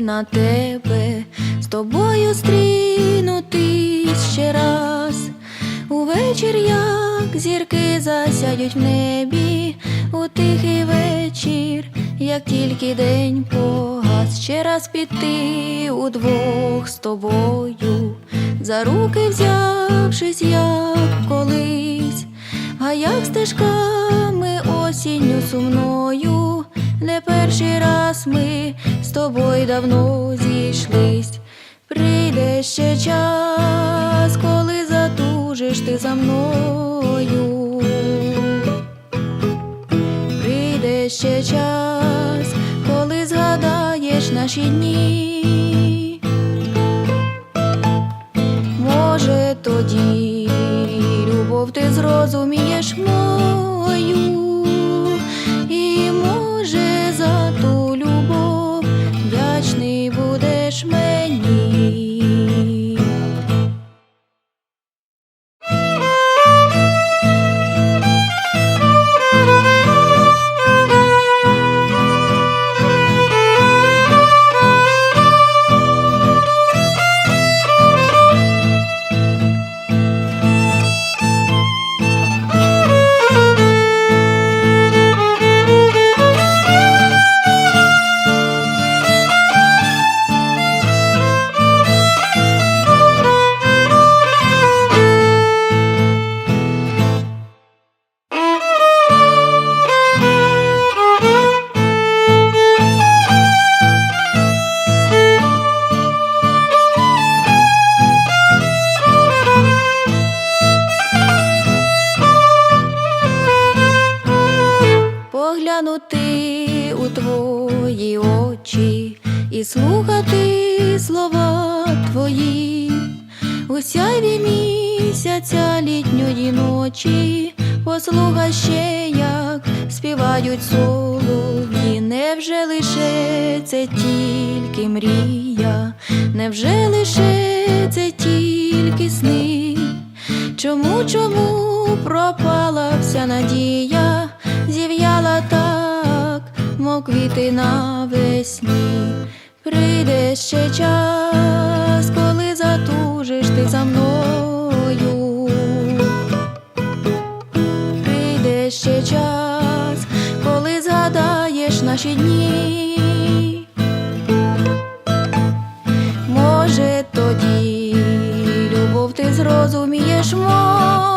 на тебе, з тобою стрінутись ще раз. Увечір, як зірки засядуть в небі, у тихий вечір, як тільки день погас, ще раз піти удвох з тобою, за руки взявшись, як колись, а як стежками осінню сумною, не перший раз ми з тобою давно зійшлись. Прийде ще час, коли затужиш ти за мною. Прийде ще час, коли згадаєш наші дні. Може, тоді любов ти зрозумієш будеш мені. Поглянути у твої очі і слухати слова твої, у сяйві місяця літньої ночі, послухай ще, як співають солов'ї, невже лише це тільки мрія, невже лише це тільки сни? Чому, чому пропала вся надія, зів'яла так, мов квіти навесні. Прийде ще час, коли затужиш ти за мною. Прийде ще час, коли згадаєш наші дні. Може, тоді любов ти зрозумієш мою,